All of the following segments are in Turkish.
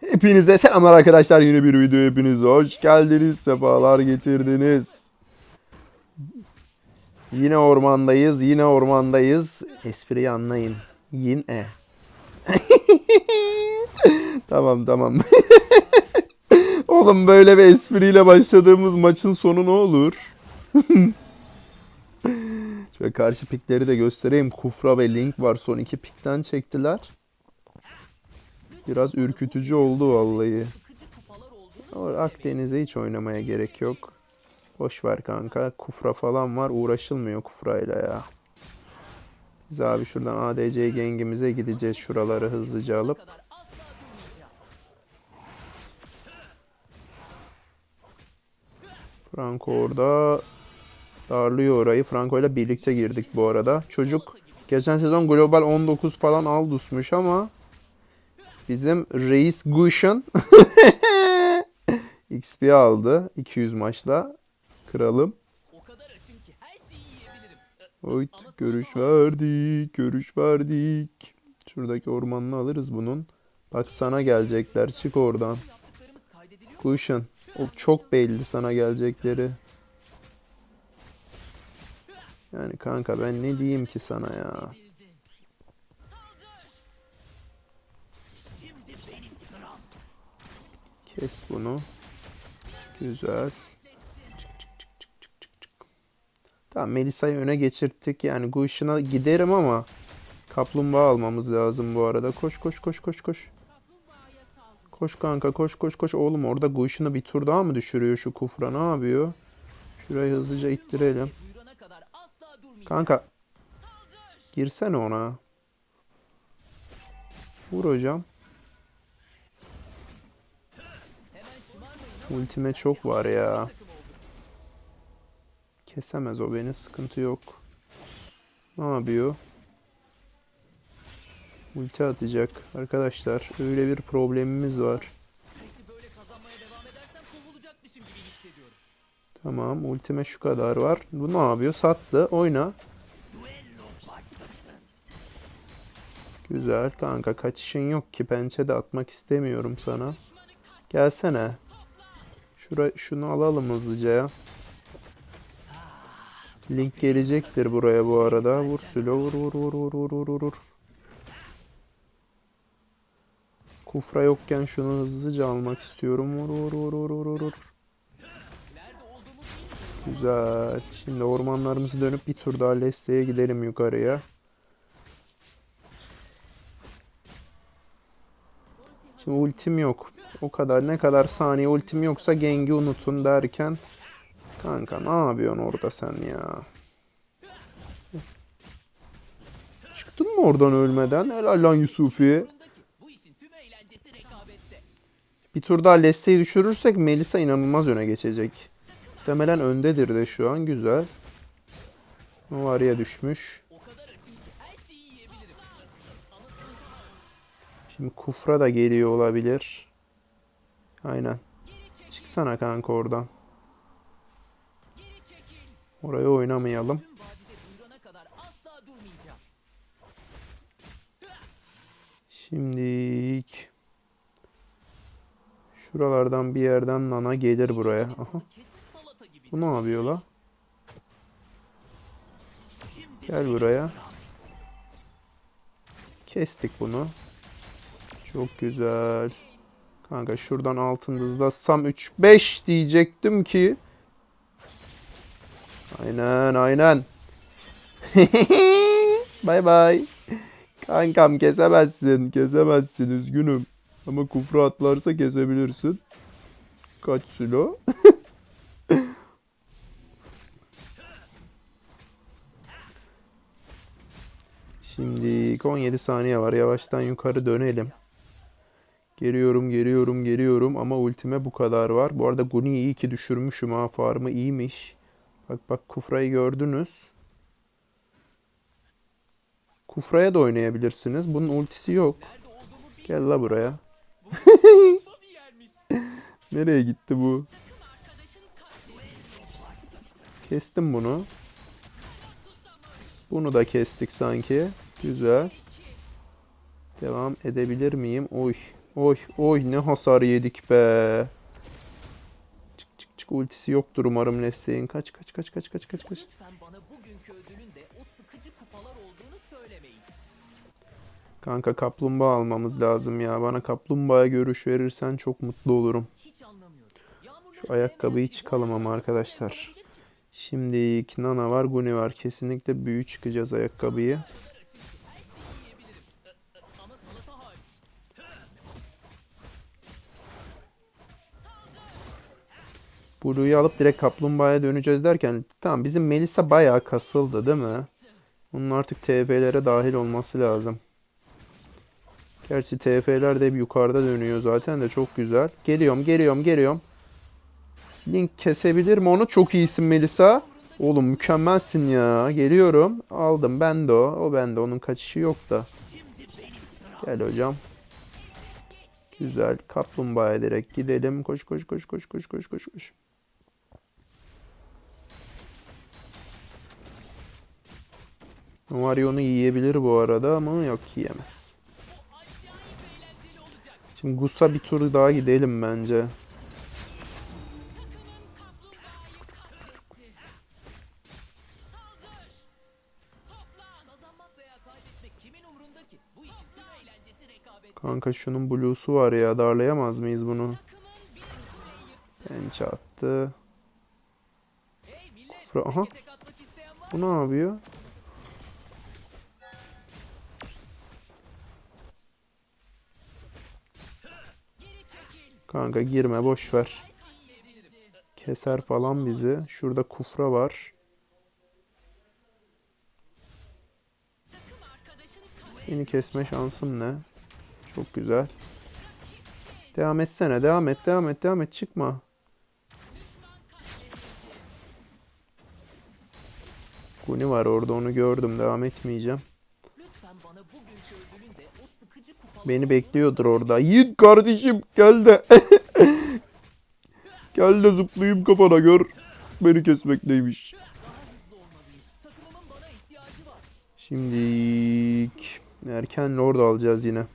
Hepinize selamlar arkadaşlar. Yeni bir video hepiniz hoş geldiniz. Sefalar getirdiniz. Yine ormandayız. Yine ormandayız. Espriyi anlayın. Yine. tamam tamam. Oğlum böyle bir espriyle başladığımız maçın sonu ne olur? Şöyle karşı pikleri de göstereyim. Kufra ve Link var. Son iki pikten çektiler. Biraz ürkütücü oldu vallahi. Ama Akdeniz'e hiç oynamaya gerek yok. Boş ver kanka. Kufra falan var. Uğraşılmıyor kufrayla ya. Biz abi şuradan ADC gengimize gideceğiz. Şuraları hızlıca alıp. Franco orada darlıyor orayı. Franco ile birlikte girdik bu arada. Çocuk geçen sezon global 19 falan aldusmuş ama bizim Reis Gushan XP aldı 200 maçla. Kralım. Oyt görüş verdik, görüş verdik. Şuradaki ormanını alırız bunun. Bak sana gelecekler. Çık oradan. Cushion. O çok belli sana gelecekleri. Yani kanka ben ne diyeyim ki sana ya. Kes bunu. Güzel. Çık, çık, çık, çık, çık, çık. Tamam Melisa'yı öne geçirttik. Yani Gushion'a giderim ama kaplumbağa almamız lazım bu arada. Koş koş koş koş koş. Koş kanka koş koş koş. Oğlum orada Gushion'ı bir tur daha mı düşürüyor şu Kufra? Ne yapıyor? Şurayı hızlıca ittirelim. Kanka. Girsene ona. Vur hocam. Ultime çok var ya. Kesemez o beni. Sıkıntı yok. Ne yapıyor? Ulti atacak. Arkadaşlar öyle bir problemimiz var. Tamam ultime şu kadar var. Bu ne yapıyor? Sattı. Oyna. Güzel kanka kaçışın yok ki. Pençe de atmak istemiyorum sana. Gelsene. Şura, şunu alalım hızlıca ya. Link gelecektir buraya bu arada. Vur Sülo vur vur vur vur vur vur vur. Kufra yokken şunu hızlıca almak istiyorum. Vur vur vur vur vur vur, Güzel. Şimdi ormanlarımızı dönüp bir tur daha Leslie'ye gidelim yukarıya. Şimdi ultim yok. O kadar ne kadar saniye ultim yoksa Gengi unutun derken Kanka ne yapıyorsun orada sen ya? Çıktın mı oradan ölmeden? Helal lan Yusufi. Bir tur daha Leslie'yi düşürürsek Melisa inanılmaz öne geçecek. Muhtemelen öndedir de şu an. Güzel. Novaria düşmüş. Şimdi Kufra da geliyor olabilir. Aynen. Çıksana kanka oradan. Oraya oynamayalım. Şimdilik şuralardan bir yerden Nana gelir buraya. Aha. Bu ne yapıyor la? Gel buraya. Kestik bunu. Çok güzel. Kanka şuradan altın hızlatsam 3 5 diyecektim ki. Aynen aynen. bay bay. Kankam kesemezsin. Kesemezsin üzgünüm. Ama kufra atlarsa kesebilirsin. Kaç silo? Şimdi 17 saniye var. Yavaştan yukarı dönelim. Geliyorum, geliyorum, geliyorum ama ultime bu kadar var. Bu arada Guni iyi ki düşürmüşüm ha. Farmı iyiymiş. Bak bak Kufra'yı gördünüz. Kufra'ya da oynayabilirsiniz. Bunun ultisi yok. Gel la buraya. Nereye gitti bu? Kestim bunu. Bunu da kestik sanki. Güzel. Devam edebilir miyim? Oy. Oy oy ne hasar yedik be. Çık çık çık ultisi yoktur umarım Leslie'in. Kaç kaç kaç kaç kaç kaç kaç. Kanka kaplumbağa almamız lazım ya. Bana kaplumbağaya görüş verirsen çok mutlu olurum. Şu ayakkabıyı çıkalım ama arkadaşlar. ki? Şimdi Nana var, Guni var. Kesinlikle büyü çıkacağız ayakkabıyı. Blue'yu alıp direkt kaplumbağaya döneceğiz derken tamam bizim Melisa bayağı kasıldı değil mi? Onun artık TF'lere dahil olması lazım. Gerçi TF'ler de hep yukarıda dönüyor zaten de çok güzel. Geliyorum, geliyorum, geliyorum. Link kesebilir mi onu? Çok iyisin Melisa. Oğlum mükemmelsin ya. Geliyorum. Aldım. Ben de o. O bende. Onun kaçışı yok da. Gel hocam. Güzel. Kaplumbağaya direkt gidelim. Koş koş koş koş koş koş koş koş. Marion'u yiyebilir bu arada ama yok yiyemez. Şimdi Gus'a bir tur daha gidelim bence. Kanka şunun blue'su var ya darlayamaz mıyız bunu? Pençe attı. Kufra aha. Bu ne yapıyor? Kanka girme boş ver. Keser falan bizi. Şurada kufra var. Seni kesme şansım ne? Çok güzel. Devam etsene. Devam et. Devam et. Devam et. Çıkma. Guni var orada onu gördüm. Devam etmeyeceğim. Beni bekliyordur orada. Yiğit kardeşim gel de. gel de zıplayayım kafana gör. Beni kesmek neymiş. Şimdilik erken lord alacağız yine.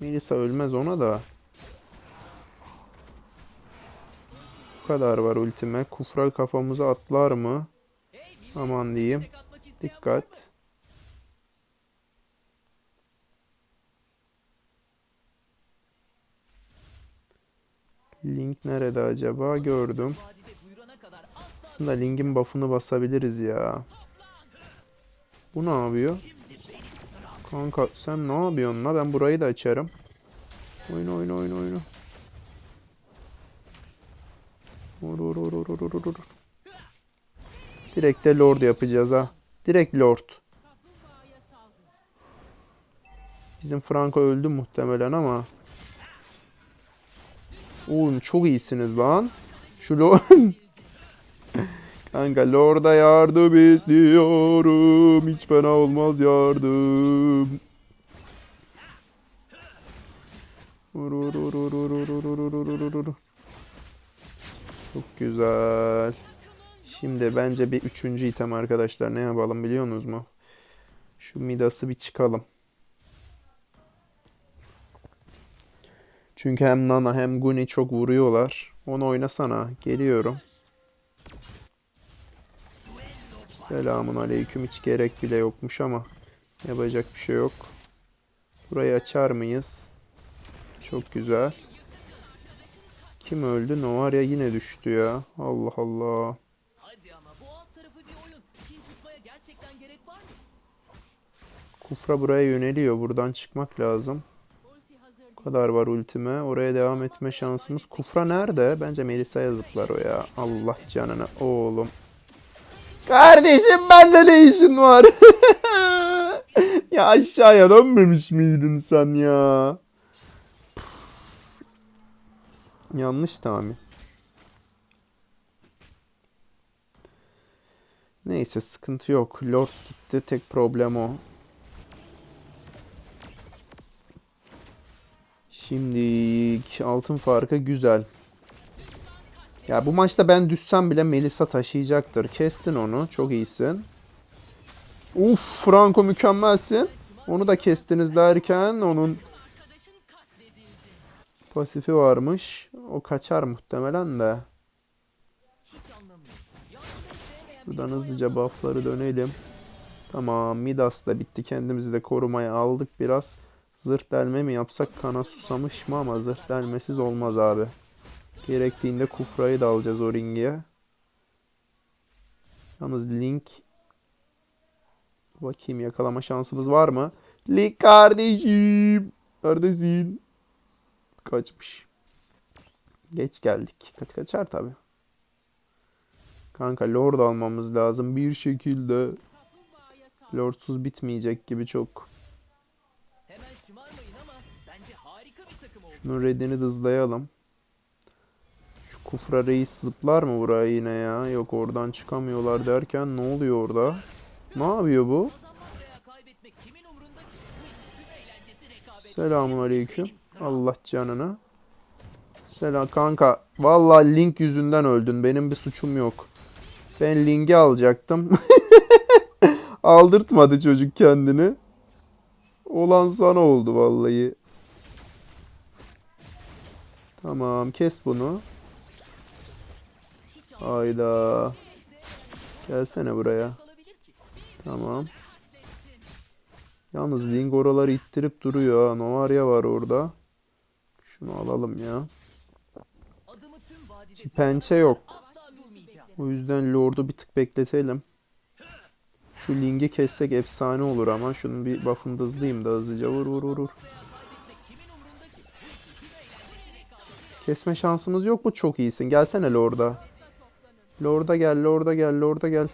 Melisa ölmez ona da. Bu kadar var ultime. Kufra kafamıza atlar mı? Aman diyeyim. Dikkat. Link nerede acaba? Gördüm. Aslında Link'in buff'ını basabiliriz ya. Bu ne yapıyor? Kanka sen ne yapıyorsun la? Ben burayı da açarım. Oyna oyna oyna oyna. Vur vur vur vur vur vur. Direkt de Lord yapacağız ha. Direkt Lord. Bizim Franco öldü muhtemelen ama. Oğlum çok iyisiniz lan. Şu Lord... Kanka Lord'a yardım istiyorum. Hiç fena olmaz yardım. Vur. Çok güzel. Şimdi bence bir üçüncü item arkadaşlar ne yapalım biliyorsunuz mu? Şu Midas'ı bir çıkalım. Çünkü hem Nana hem Guni çok vuruyorlar. Onu oynasana. Geliyorum. Selamun aleyküm. Hiç gerek bile yokmuş ama yapacak bir şey yok. Burayı açar mıyız? Çok güzel. Kim öldü? Novaria yine düştü ya. Allah Allah. Gerçekten gerek var mı? Kufra buraya yöneliyor. Buradan çıkmak lazım. Bu kadar var ultime. Oraya devam etme şansımız. Kufra nerede? Bence Melisa'ya zıplar o ya. Allah canına oğlum. Kardeşim bende ne işin var? ya aşağıya dönmemiş miydin sen ya? Yanlış tahmin. Neyse sıkıntı yok. Lord gitti. Tek problem o. Şimdi altın farkı güzel. Ya bu maçta ben düşsem bile Melisa taşıyacaktır. Kestin onu. Çok iyisin. Uf Franco mükemmelsin. Onu da kestiniz derken onun pasifi varmış. O kaçar muhtemelen de. Hiç anlamıyorum. Yardım Buradan hızlıca buff'ları dönelim. Tamam Midas da bitti. Kendimizi de korumaya aldık biraz. Zırh delme mi yapsak kana susamış mı ama zırh delmesiz olmaz abi. Gerektiğinde kufrayı da alacağız o ringiye. Yalnız Link Bakayım yakalama şansımız var mı? Link kardeşim. Neredesin? Kaçmış. Geç geldik. Kaç kaçar tabi. Kanka Lord almamız lazım bir şekilde. Lordsuz bitmeyecek gibi çok. Bunun redini hızlayalım. Şu kufra reis zıplar mı buraya yine ya? Yok oradan çıkamıyorlar derken ne oluyor orada? Ne yapıyor bu? Selamun aleyküm. Allah canına. Selam kanka. Vallahi Link yüzünden öldün. Benim bir suçum yok. Ben Link'i alacaktım. Aldırtmadı çocuk kendini. Olan sana oldu vallahi. Tamam kes bunu. Hayda. Gelsene buraya. Tamam. Yalnız Ling oraları ittirip duruyor. ha. Novarya var orada. Şunu alalım ya. Pençe yok. O yüzden Lord'u bir tık bekletelim. Şu Ling'i kessek efsane olur ama. Şunun bir buff'ını da hızlayayım da hızlıca. Vur vur vur vur. Kesme şansımız yok mu? Çok iyisin. Gelsene Lord'a. Lord'a gel, Lord'a gel, Lord'a gel.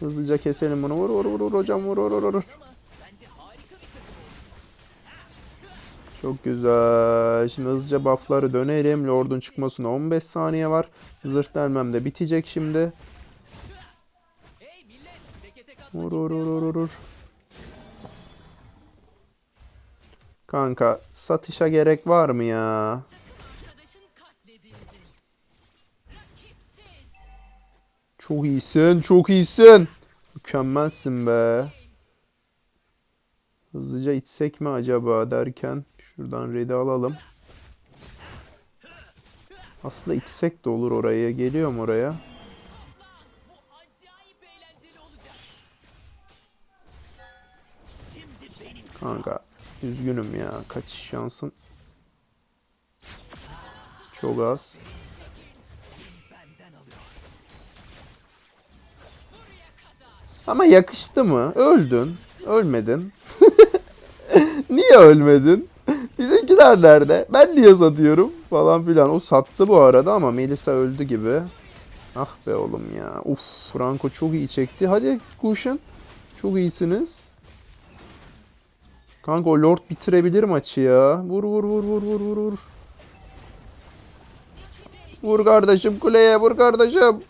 Hızlıca keselim bunu. Vur vur vur vur hocam vur vur vur vur. Çok güzel. Şimdi hızlıca buff'ları dönelim. Lord'un çıkmasına 15 saniye var. Zırh delmem de bitecek şimdi. Vur vur vur vur. Kanka satışa gerek var mı ya? Çok iyisin, çok iyisin. Mükemmelsin be. Hızlıca içsek mi acaba derken şuradan red'i alalım. Aslında içsek de olur oraya. Geliyorum oraya. Kanka üzgünüm ya. Kaçış şansın çok az. Ama yakıştı mı? Öldün. Ölmedin. niye ölmedin? Bizimkiler nerede? Ben niye satıyorum? Falan filan. O sattı bu arada ama Melisa öldü gibi. Ah be oğlum ya. Uf Franco çok iyi çekti. Hadi Kuşan. Çok iyisiniz. Kanka o Lord bitirebilir maçı ya. Vur vur vur vur vur vur vur. Vur kardeşim kuleye vur kardeşim.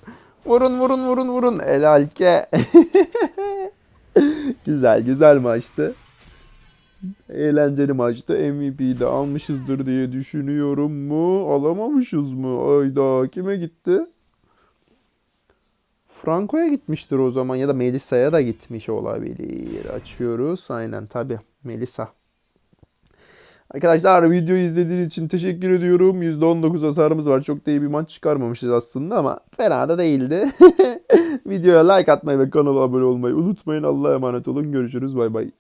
Vurun vurun vurun vurun. Helal ke. güzel güzel maçtı. Eğlenceli maçtı. MVP'yi de almışızdır diye düşünüyorum mu? Alamamışız mı? Ayda kime gitti? Franco'ya gitmiştir o zaman ya da Melisa'ya da gitmiş olabilir. Açıyoruz. Aynen tabi. Melisa. Arkadaşlar videoyu izlediğiniz için teşekkür ediyorum. %19 hasarımız var. Çok da iyi bir maç çıkarmamışız aslında ama fena da değildi. Videoya like atmayı ve kanala abone olmayı unutmayın. Allah'a emanet olun. Görüşürüz. Bay bay.